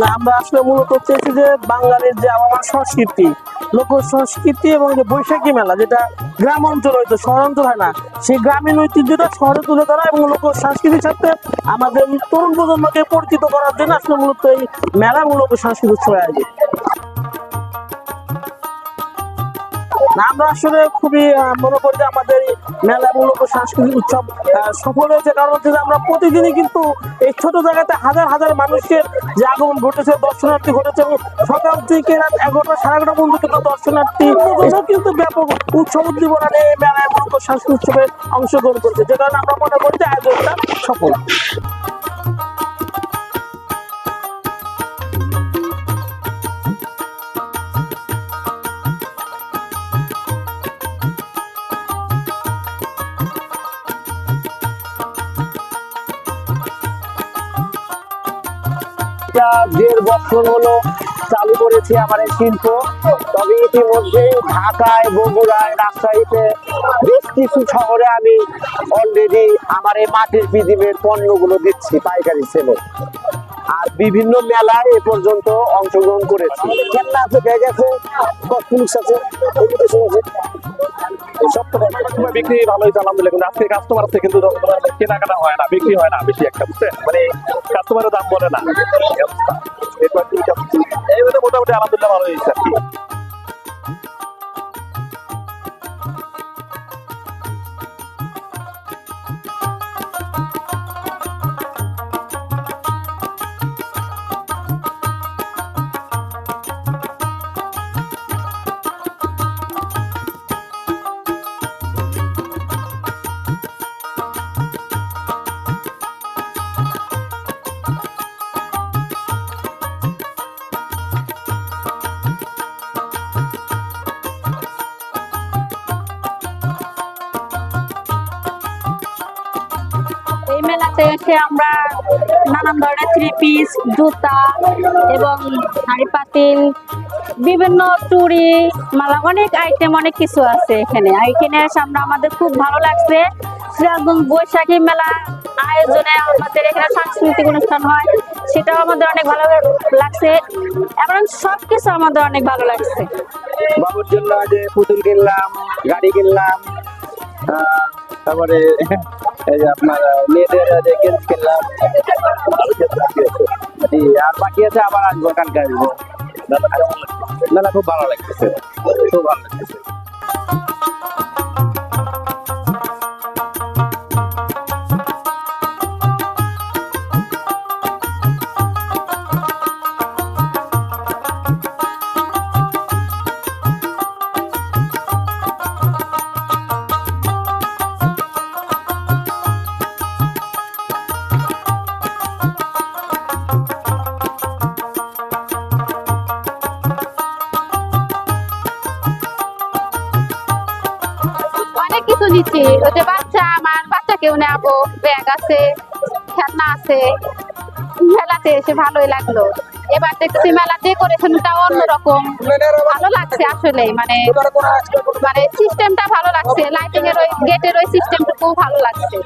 না, আমরা আসলে মূলত চেয়েছি যে বাঙালির যে আমার সংস্কৃতি, লোক সংস্কৃতি এবং যে বৈশাখী মেলা, যেটা গ্রাম অঞ্চল হয়তো শহর অঞ্চল হয় না, সেই গ্রামীণ ঐতিহ্যটা শহরে তুলে ধরা এবং লোক সংস্কৃতির সাথে আমাদের তরুণ প্রজন্মকে পরিচিত করার জন্য আসলে মূলত এই মেলা মূলত সংস্কৃতি উৎসব আমরা আসলে খুবই মনে করি যে আমাদের মেলা মূলত সাংস্কৃতিক উৎসব সফল হয়েছে। কারণ হচ্ছে যে আমরা প্রতিদিনই কিন্তু এই ছোট জায়গাতে হাজার হাজার মানুষের যে আগমন ঘটেছে দর্শনার্থী ঘটেছে এবং সকাল থেকে রাত এগারোটা সাড়ে এগারোটা পর্যন্ত কিন্তু দর্শনার্থী কিন্তু ব্যাপক উৎসব উদ্দীপনা নিয়ে এই মেলায় মূলত সাংস্কৃতিক উৎসবে অংশগ্রহণ করছে। যে কারণে আমরা মনে করি যে আয়োজনটা সফল। এটা দেড় বছর হলো চালু করেছি আমার এই শিল্প। তবে ইতিমধ্যে ঢাকায়, বগুড়ায়, রাজশাহীতে বেশ কিছু শহরে আমি অলরেডি আমার এই মাটির পৃথিবীর পণ্যগুলো দিচ্ছি পাইকারি সেলে আর বিভিন্ন মেলায় এ পর্যন্ত অংশগ্রহণ করেছি। খেলনা আছে ব্যাগ আছে কসমেটিক্স আছে বিক্রি? ভালো হয়েছে আলহামদুলিল্লাহ কিন্তু আজকে কাস্টমার আছে কিন্তু কেনাকাটা হয় না, বিক্রি হয় না বেশি একটা, বুঝছেন? মানে কাস্টমারের দাম বলে না। এই মোটামুটি আলহামদুলিল্লাহ ভালো হয়েছে আর কি। মেলাতে এসে আমরা নানান ধরনের থ্রি পিস জুতা এবং হাঁড়ি পাতিল, বিভিন্ন চুড়ি, মালা, অনেক আইটেম অনেক কিছু আছে এখানে। এখানে এসে আমরা আমাদের খুব ভালো লাগছে। সিরাজগঞ্জ বৈশাখী মেলা আয়োজনে আমাদের এখানে সাংস্কৃতিক অনুষ্ঠান হয়। সেটাও আমাদের অনেক ভালো লাগছে। এবং সব কিছু আমাদের অনেক ভালো লাগছে। বাবুর জন্য যে পুতুল কিনলাম, গাড়ি কিনলাম তারপরে এই যে আপনার মেয়েদের যে গেঞ্জ খেললাম বাকি আছে আবার আসব, কালকে আসব। খুব ভালো লাগতেছে। খুব ভালো লাগতেছে। কিছু নিচ্ছি। যে বাচ্চা আমার, বাচ্চাকেও নেব ব্যাগ আছে, খেলনা আছে। মেলাতে এসে ভালোই লাগল। এবার দেখছি মেলা ডেকোরেশনটা অন্যরকম। ভালো লাগছে আসলে মানে মানে সিস্টেমটা ভালো লাগছে। লাইটিং এর ওই, গেটের ওই সিস্টেমটা খুব ভালো লাগছে।